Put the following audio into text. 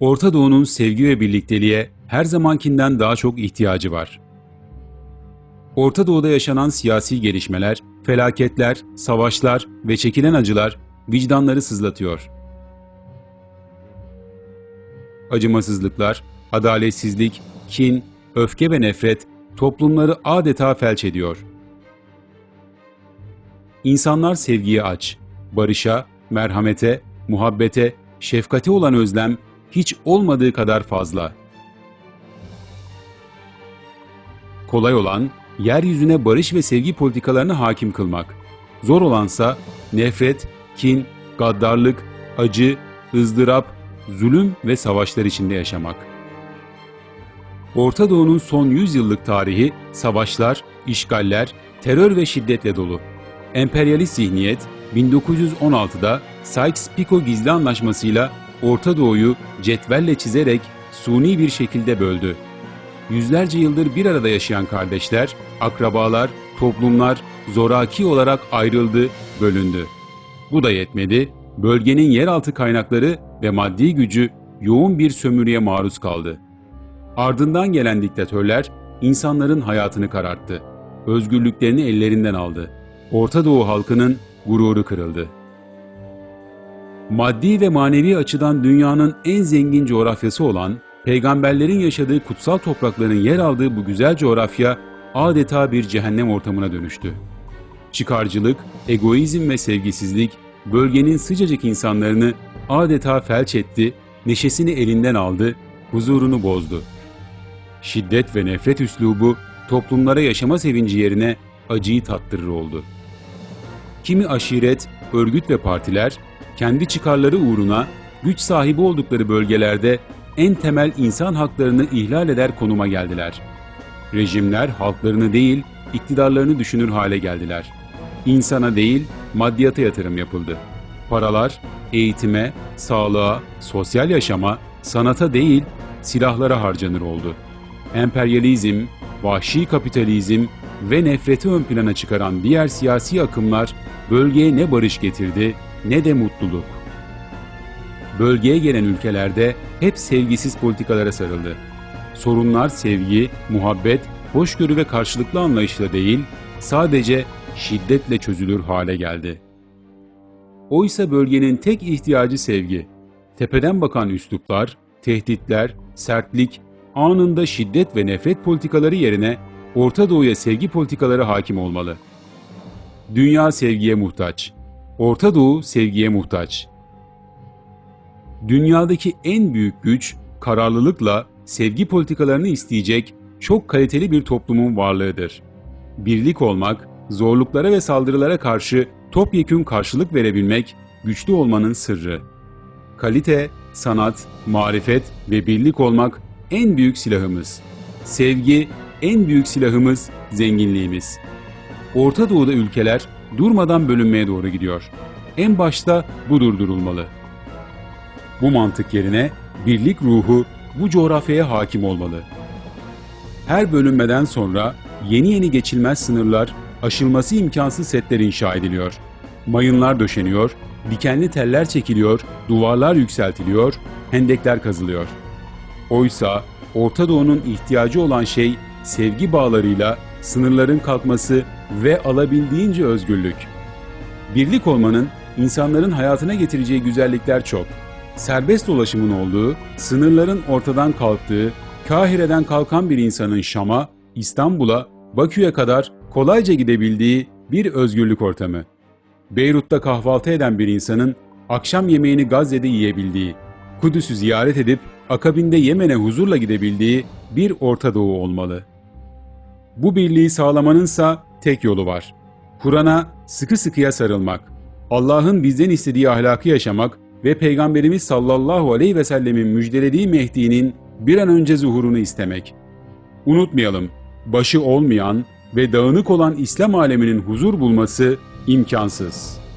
Orta Doğu'nun sevgi ve birlikteliğe her zamankinden daha çok ihtiyacı var. Orta Doğu'da yaşanan siyasi gelişmeler, felaketler, savaşlar ve çekilen acılar vicdanları sızlatıyor. Acımasızlıklar, adaletsizlik, kin, öfke ve nefret toplumları adeta felç ediyor. İnsanlar sevgiye aç, barışa, merhamete, muhabbete, şefkate olan özlem hiç olmadığı kadar fazla. Kolay olan yeryüzüne barış ve sevgi politikalarını hakim kılmak. Zor olansa nefret, kin, gaddarlık, acı, ızdırap, zulüm ve savaşlar içinde yaşamak. Orta Doğu'nun son 100 yıllık tarihi savaşlar, işgaller, terör ve şiddetle dolu. Emperyalist zihniyet 1916'da Sykes-Picot gizli anlaşmasıyla Orta Doğu'yu cetvelle çizerek suni bir şekilde böldü. Yüzlerce yıldır bir arada yaşayan kardeşler, akrabalar, toplumlar zoraki olarak ayrıldı, bölündü. Bu da yetmedi, bölgenin yeraltı kaynakları ve maddi gücü yoğun bir sömürüye maruz kaldı. Ardından gelen diktatörler insanların hayatını kararttı. Özgürlüklerini ellerinden aldı. Orta Doğu halkının gururu kırıldı. Maddi ve manevi açıdan dünyanın en zengin coğrafyası olan, peygamberlerin yaşadığı kutsal toprakların yer aldığı bu güzel coğrafya adeta bir cehennem ortamına dönüştü. Çıkarcılık, egoizm ve sevgisizlik bölgenin sıcacık insanlarını adeta felç etti, neşesini elinden aldı, huzurunu bozdu. Şiddet ve nefret üslubu toplumlara yaşama sevinci yerine acıyı tattırır oldu. Kimi aşiret, örgüt ve partiler kendi çıkarları uğruna güç sahibi oldukları bölgelerde en temel insan haklarını ihlal eder konuma geldiler. Rejimler halklarını değil, iktidarlarını düşünür hale geldiler. İnsana değil, maddiyata yatırım yapıldı. Paralar eğitime, sağlığa, sosyal yaşama, sanata değil, silahlara harcanır oldu. Emperyalizm, vahşi kapitalizm ve nefreti ön plana çıkaran diğer siyasi akımlar bölgeye ne barış getirdi ne de mutluluk. Bölgeye gelen ülkelerde hep sevgisiz politikalara sarıldı. Sorunlar sevgi, muhabbet, hoşgörü ve karşılıklı anlayışla değil, sadece şiddetle çözülür hale geldi. Oysa bölgenin tek ihtiyacı sevgi. Tepeden bakan üsluplar, tehditler, sertlik, anında şiddet ve nefret politikaları yerine Orta Doğu'ya sevgi politikaları hakim olmalı. Dünya sevgiye muhtaç. Orta Doğu sevgiye muhtaç. Dünyadaki en büyük güç kararlılıkla sevgi politikalarını isteyecek çok kaliteli bir toplumun varlığıdır. Birlik olmak, zorluklara ve saldırılara karşı topyekün karşılık verebilmek güçlü olmanın sırrı. Kalite, sanat, marifet ve birlik olmak en büyük silahımız. Sevgi en büyük silahımız, zenginliğimiz. Orta Doğu'da ülkeler durmadan bölünmeye doğru gidiyor. En başta bu durdurulmalı. Bu mantık yerine birlik ruhu bu coğrafyaya hakim olmalı. Her bölünmeden sonra yeni yeni geçilmez sınırlar, aşılması imkansız setler inşa ediliyor. Mayınlar döşeniyor, dikenli teller çekiliyor, duvarlar yükseltiliyor, hendekler kazılıyor. Oysa Orta Doğu'nun ihtiyacı olan şey sevgi bağlarıyla sınırların kalkması ve alabildiğince özgürlük. Birlik olmanın insanların hayatına getireceği güzellikler çok. Serbest dolaşımın olduğu, sınırların ortadan kalktığı, Kahire'den kalkan bir insanın Şam'a, İstanbul'a, Bakü'ye kadar kolayca gidebildiği bir özgürlük ortamı. Beyrut'ta kahvaltı eden bir insanın akşam yemeğini Gazze'de yiyebildiği, Kudüs'ü ziyaret edip akabinde Yemen'e huzurla gidebildiği bir Orta Doğu olmalı. Bu birliği sağlamanınsa tek yolu var. Kur'an'a sıkı sıkıya sarılmak, Allah'ın bizden istediği ahlakı yaşamak ve Peygamberimiz sallallahu aleyhi ve sellemin müjdelediği Mehdi'nin bir an önce zuhurunu istemek. Unutmayalım, başı olmayan ve dağınık olan İslam aleminin huzur bulması imkansız.''